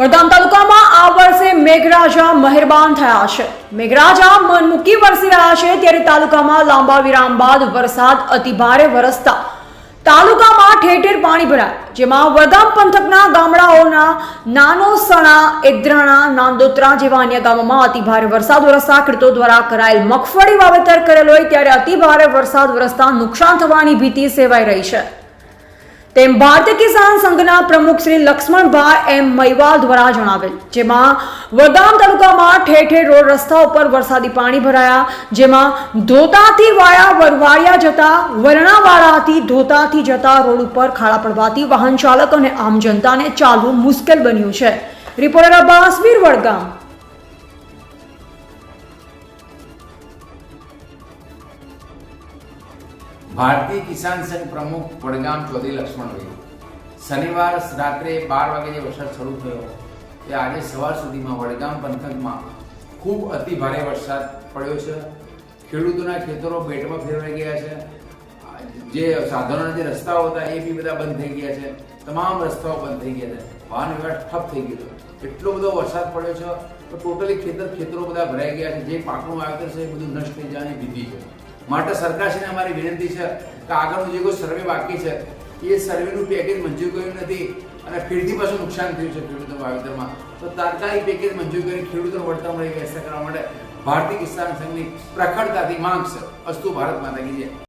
વડગામ તાલુકામાં આ વર્ષે મેઘરાજા મહેરબાન થયા છે. મેઘરાજા મન મૂકી વરસી રહ્યા છે ત્યારે તાલુકામાં લાંબા વિરામ બાદ વરસાદ અતિભારે વરસતા. તાલુકામાં ઠેર ઠેર પાણી ભરાયા. જેમાં વડગામ પંથકના ગામડાઓના નાનો સણા એદ્રાણા નાંદોત્રા જેવા અન્ય ગામોમાં અતિભારે વરસાદ વરસતા. ખેડૂતો દ્વારા કરાયેલ મગફળી વાવેતર કરેલ હોય ત્યારે અતિભારે વરસાદ વરસતા નુકસાન થવાની ભીતિ સેવાઈ રહી છે. તેમ ભારતીય કિસાન સંઘના પ્રમુખ શ્રી લક્ષ્મણભાઈ એમ મૈવાલ દ્વારા જણાવેલ, જેમાં વડગામ તાલુકામાં ઠેર ઠેર રોડ રસ્તા ઉપર વરસાદી પાણી ભરાયા, જેમાં ધોતાથી વાયા વરવાળિયા જતા વરણાવાળાથી ધોતાથી જતા રોડ ઉપર ખાડા પડવાથી વાહન ચાલક અને આમ જનતાને ચાલવું મુશ્કેલ બન્યું છે. રિપોર્ટર અબ્બાસ વીર વડગામ. ભારતીય કિસાન સંઘ પ્રમુખ વડગામ ચૌધરી લક્ષ્મણભાઈ શનિવાર રાત્રે બાર વાગે જે વરસાદ શરૂ થયો, એ આજે સવાર સુધીમાં વડગામ પંથકમાં ખૂબ અતિ ભારે વરસાદ પડ્યો છે. ખેડૂતોના ખેતરો બેટમાં ફેરવાઈ ગયા છે. જે સાધનોના જે રસ્તાઓ હતા, એ બી બધા બંધ થઈ ગયા છે. તમામ રસ્તાઓ બંધ થઈ ગયા છે. વાહન વ્યવહાર ઠપ થઈ ગયો એટલો બધો વરસાદ પડ્યો છે તો ટોટલી ખેતર ખેતરો બધા ભરાઈ ગયા છે. જે પાકનું વાવેતર છે એ બધું નષ્ટ થઈ જવાની ભીતિ છે. માટે સરકારશ્રીને અમારી વિનંતી છે કે આગળનું જે કોઈ સર્વે બાકી છે, એ સર્વેનું પેકેજ મંજૂર કર્યું નથી અને ફરીથી પાછું નુકસાન થયું છે ખેડૂતો વાવેતરમાં. તો તાત્કાલિક પેકેજ મંજૂર કરી ખેડૂતોને વળતર મળી વ્યવસ્થા કરવા માટે ભારતીય કિસાન સંઘની પ્રખરતાથી માંગ છે. અસ્તુ ભારત માતા કી